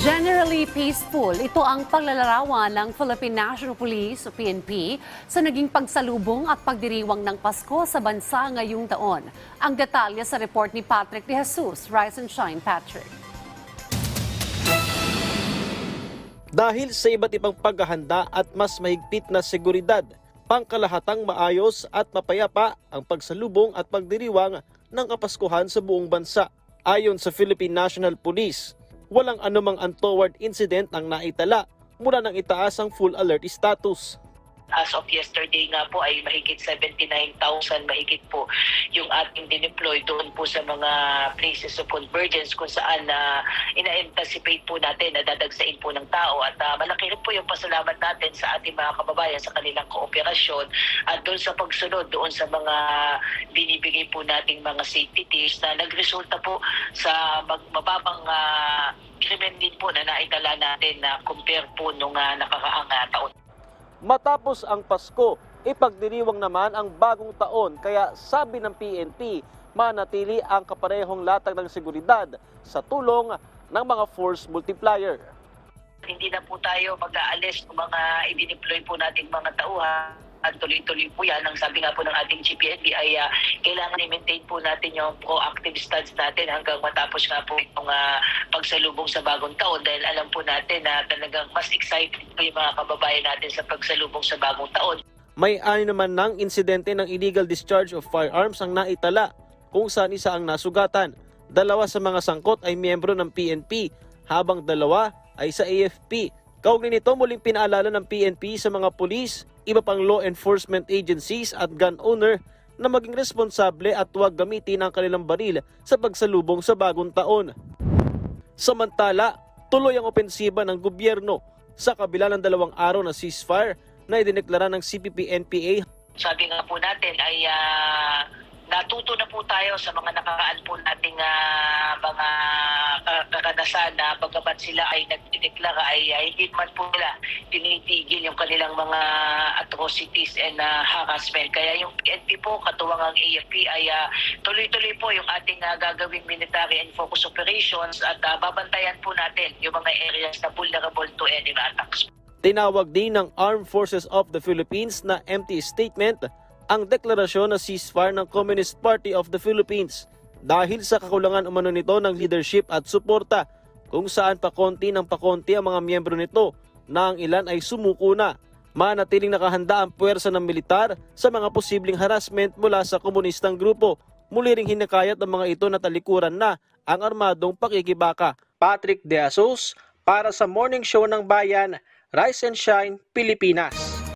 Generally peaceful, ito ang paglalarawan ng Philippine National Police o PNP sa naging pagsalubong at pagdiriwang ng Pasko sa bansa ngayong taon. Ang detalye sa report ni Patrick De Jesus. Rise and shine, Patrick. Dahil sa iba't ibang paghahanda at mas mahigpit na seguridad, pangkalahatang maayos at mapayapa ang pagsalubong at pagdiriwang ng Kapaskuhan sa buong bansa. Ayon sa Philippine National Police, walang anumang untoward incident ang naitala mula nang itaas ang full alert status. As of yesterday nga po ay mahigit 79,000 mahigit po yung ating dineploy doon po sa mga places of convergence kung saan na ina-anticipate po natin na dadagsain po ng tao at ah, malaki rin po yung pasalamat natin sa ating mga kababayan sa kanilang kooperasyon at doon sa pagsunod doon sa mga binibigay po nating mga safety tips na nagresulta po sa mababang din po na naitala natin na compare po nung ah, nakaraang ah, taon. Matapos ang Pasko, ipagdiriwang naman ang bagong taon kaya sabi ng PNP, manatili ang kaparehong latag ng seguridad sa tulong ng mga force multiplier. hindi na po tayo mag-aalis ng mga i-deploy po nating mga tauhan at tuloy-tuloy po yan. Ang sabi nga po ng ating GPNB ay ah, kailangan i-maintain po natin yung proactive stance natin hanggang matapos nga po itong ah, pagsalubong sa bagong taon dahil alam po natin na talagang mas excited po yung mga kababayan natin sa pagsalubong sa bagong taon. May ani naman ng insidente ng illegal discharge of firearms ang naitala kung saan isa ang nasugatan. Dalawa sa mga sangkot ay miyembro ng PNP habang dalawa ay sa AFP. Kaugnay nito muling pinaalala ng PNP sa mga pulis, iba pang law enforcement agencies at gun owner na maging responsable at huwag gamitin ang kanilang baril sa pagsalubong sa bagong taon. Samantala, tuloy ang opensiba ng gobyerno sa kabila ng dalawang araw na ceasefire na idineklara ng CPP-NPA sabi nga po natin ay ah, natuto na po tayo sa mga nakaraan po nating ah, mga ka- karanasan na bagamat sila ay nagdideklara ay ah, hindi man po nila tinitigil yung kanilang mga atrocities and ah, harassment. Kaya yung PNP po, katuwang ang AFP ay ah, tuloy-tuloy po yung ating ah, gagawing military and focus operations at ah, babantayan po natin yung mga areas na vulnerable to enemy attacks. Tinawag din ng Armed Forces of the Philippines na empty statement ang deklarasyon na ceasefire ng Communist Party of the Philippines dahil sa kakulangan umano nito ng leadership at suporta kung saan pakonti ng pakonti ang mga miyembro nito na ang ilan ay sumuko na. Manatiling nakahanda ang puwersa ng militar sa mga posibleng harassment mula sa komunistang grupo. Muli ring hinakayat ng mga ito na talikuran na ang armadong pakikibaka. Patrick De Asos para sa Morning Show ng Bayan, Rise and Shine, Pilipinas.